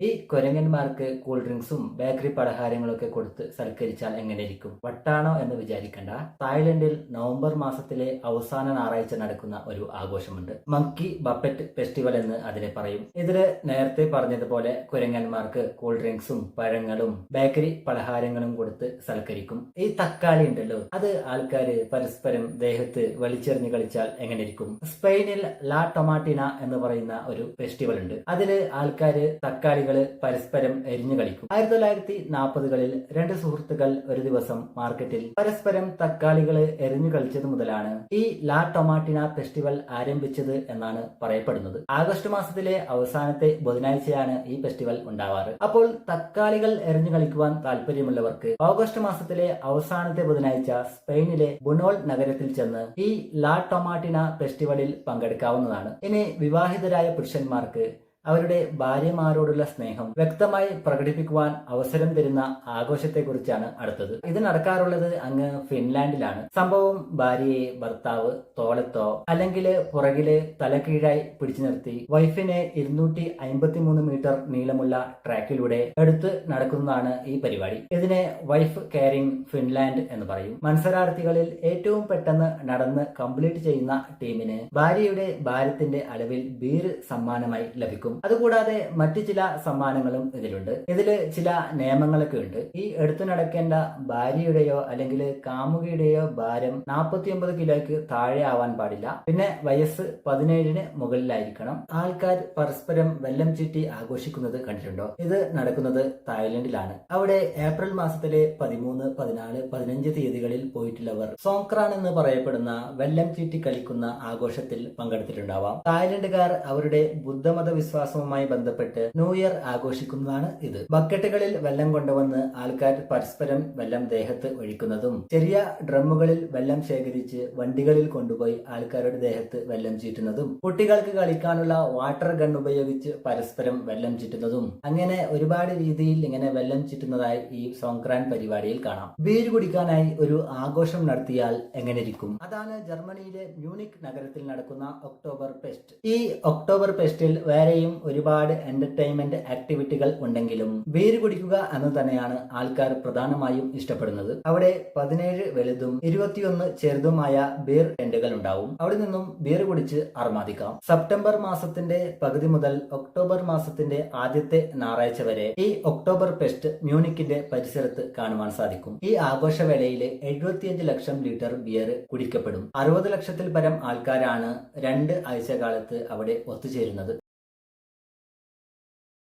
ഈ കൊരങ്ങന്മാർക്ക് cool ഡ്രിങ്ക്സും bakery പലഹാരങ്ങളൊക്കെ കൊടുത്ത് സൽക്കരിച്ചാൽ എങ്ങനെയിരിക്കും? വട്ടാണോ എന്ന് വിചാരിക്കേണ്ട. തായ്ലൻഡിൽ നവംബർ മാസത്തിലെ അവസാന ഞായറാഴ്ച നടക്കുന്ന ഒരു ആഘോഷമുണ്ട്. മങ്കി ബപ്പറ്റ് ഫെസ്റ്റിവൽ എന്ന് അതിനെ പറയും. ഇതിൽ നേരത്തെ പറഞ്ഞതുപോലെ കുരങ്ങന്മാർക്ക് കൂൾ ഡ്രിങ്ക്സും പഴങ്ങളും ബേക്കറി പലഹാരങ്ങളും കൊടുത്ത് സൽക്കരിക്കും. ഈ തക്കാളി ഉണ്ടല്ലോ അത് ആൾക്കാർ പരസ്പരം ദേഹത്ത് വലിച്ചെറിഞ്ഞ് കളിച്ചാൽ എങ്ങനെയിരിക്കും? സ്പെയിനിൽ ലാ ടൊമാറ്റിന എന്ന് പറയുന്ന ഒരു ഫെസ്റ്റിവൽ ഉണ്ട്. അതിൽ ആൾക്കാര് തക്കാളികൾ പരസ്പരം എരിഞ്ഞു കളിക്കും. ആയിരത്തി തൊള്ളായിരത്തി നാൽപ്പതുകളിൽ രണ്ട് സുഹൃത്തുക്കൾ ഒരു ദിവസം മാർക്കറ്റിൽ പരസ്പരം തക്കാളികൾ എറിഞ്ഞു കളിച്ചത് മുതലാണ് ഈ ലാ ടൊമാറ്റിന ഫെസ്റ്റിവൽ ആരംഭിച്ചത് എന്നാണ് പറയപ്പെടുന്നത്. ആഗസ്റ്റ് മാസത്തിലെ അവസാനത്തെ ബുധനാഴ്ചയാണ് ഈ ഫെസ്റ്റിവൽ ഉണ്ടാവാറ്. അപ്പോൾ തക്കാളികൾ എറിഞ്ഞു കളിക്കുവാൻ താല്പര്യമുള്ളവർക്ക് ഓഗസ്റ്റ് മാസത്തിലെ അവസാനത്തെ ബുധനാഴ്ച സ്പെയിനിലെ ബുനോൾ നഗരത്തിൽ ചെന്ന് ഈ ലാ ടൊമാറ്റിന ഫെസ്റ്റിവലിൽ പങ്കെടുക്കാവുന്നതാണ്. ഇനി വിവാഹിതരായ പുരുഷന്മാർക്ക് അവരുടെ ഭാര്യമാരോടുള്ള സ്നേഹം വ്യക്തമായി പ്രകടിപ്പിക്കുവാൻ അവസരം തരുന്ന ആഘോഷത്തെക്കുറിച്ചാണ് അടുത്തത്. ഇത് നടക്കാറുള്ളത് അങ്ങ് ഫിൻലാൻഡിലാണ്. സംഭവം ഭാര്യയെ ഭർത്താവ് തോളത്തോ അല്ലെങ്കിൽ പുറകിൽ തലക്കീഴായി പിടിച്ചു നിർത്തി വൈഫിനെ ഇരുന്നൂറ്റി അമ്പത്തിമൂന്ന് മീറ്റർ നീളമുള്ള ട്രാക്കിലൂടെ എടുത്ത് നടക്കുന്നതാണ് ഈ പരിപാടി. ഇതിനെ വൈഫ് കെയറിംഗ് ഫിൻലാൻഡ് എന്ന് പറയും. മത്സരാർത്ഥികളിൽ ഏറ്റവും പെട്ടെന്ന് നടന്ന് കംപ്ലീറ്റ് ചെയ്യുന്ന ടീമിന് ഭാര്യയുടെ ഭാരത്തിന്റെ അളവിൽ ബീർ സമ്മാനമായി ലഭിക്കും. അതുകൂടാതെ മറ്റു ചില സമ്മാനങ്ങളും ഇതിലുണ്ട്. ഇതിൽ ചില നിയമങ്ങളൊക്കെ ഉണ്ട്. ഈ എടുത്തു നടക്കേണ്ട ഭാര്യയുടെയോ അല്ലെങ്കിൽ കാമുകിയുടെയോ ഭാരം നാൽപ്പത്തിയൊമ്പത് കിലോയ്ക്ക് താഴെ ആവാൻ പാടില്ല. പിന്നെ വയസ്സ് പതിനേഴിന് മുകളിലായിരിക്കണം. ആൾക്കാർ പരസ്പരം വെല്ലം ചുറ്റി ആഘോഷിക്കുന്നത് കണ്ടിട്ടുണ്ടോ? ഇത് നടക്കുന്നത് തായ്ലൻഡിലാണ്. അവിടെ ഏപ്രിൽ മാസത്തിലെ പതിമൂന്ന് പതിനാല് പതിനഞ്ച് തീയതികളിൽ പോയിട്ടുള്ളവർ സോങ്ക്രാൻ എന്ന് പറയപ്പെടുന്ന വെല്ലം ചുറ്റി കളിക്കുന്ന ആഘോഷത്തിൽ പങ്കെടുത്തിട്ടുണ്ടാവാം. തായ്ലൻഡുകാർ അവരുടെ ബുദ്ധമത വിശ്വാസവുമായി ബന്ധപ്പെട്ട് ന്യൂ ഇയർ ആഘോഷിക്കുന്നതാണ് ഇത്. ബക്കറ്റുകളിൽ വെള്ളം കൊണ്ടുവന്ന് ആൾക്കാർ പരസ്പരം വെള്ളം ദേഹത്ത് ഒഴിക്കുന്നതും ചെറിയ ഡ്രമ്മുകളിൽ വെള്ളം ശേഖരിച്ച് വണ്ടികളിൽ കൊണ്ടുപോയി ആൾക്കാരുടെ ദേഹത്ത് വെള്ളം ചീറ്റുന്നതും കുട്ടികൾക്ക് കളിക്കാനുള്ള വാട്ടർ ഗൺ ഉപയോഗിച്ച് പരസ്പരം വെള്ളം ചീറ്റുന്നതും അങ്ങനെ ഒരുപാട് രീതിയിൽ ഇങ്ങനെ വെള്ളം ചീറ്റുന്നതായി ഈ സോങ്ക്രാൻ പരിപാടിയിൽ കാണാം. ബീര് കുടിക്കാനായി ഒരു ആഘോഷം നടത്തിയാൽ എങ്ങനെ ഇരിക്കും അതാണ് ജർമ്മനിയിലെ മ്യൂണിക് നഗരത്തിൽ നടക്കുന്ന ഒക്ടോബർ ഫെസ്റ്റ്. ഈ ഒക്ടോബർ ഫെസ്റ്റിൽ വേറെയും ഒരുപാട് എന്റർടൈൻമെന്റ് ആക്ടിവിറ്റികൾ ഉണ്ടെങ്കിലും വേര് കുടിക്കുക എന്ന് തന്നെയാണ് ആൾക്കാർ പ്രധാനമായും ഇഷ്ടപ്പെടുന്നത്. അവിടെ പതിനേഴ് വലുതും ഇരുപത്തിയൊന്ന് ചെറുതുമായ ബീർ ടെന്റുകൾ ഉണ്ടാവും. അവിടെ നിന്നും ബീർ കുടിച്ച് അർമാദിക്കാം. സെപ്റ്റംബർ മാസത്തിന്റെ പകുതി മുതൽ ഒക്ടോബർ മാസത്തിന്റെ ആദ്യത്തെ ഞായറാഴ്ച വരെ ഈ ഒക്ടോബർ ഫെസ്റ്റ് മ്യൂണിക്കിന്റെ പരിസരത്ത് കാണുവാൻ സാധിക്കും. ഈ ആഘോഷവേളയിൽ എഴുപത്തിയഞ്ച് ലക്ഷം ലിറ്റർ ബിയർ കുടിക്കപ്പെടും. അറുപത് ലക്ഷത്തിൽ പരം ആൾക്കാരാണ് രണ്ട് ആഴ്ച കാലത്ത് അവിടെ ഒത്തുചേരുന്നത്.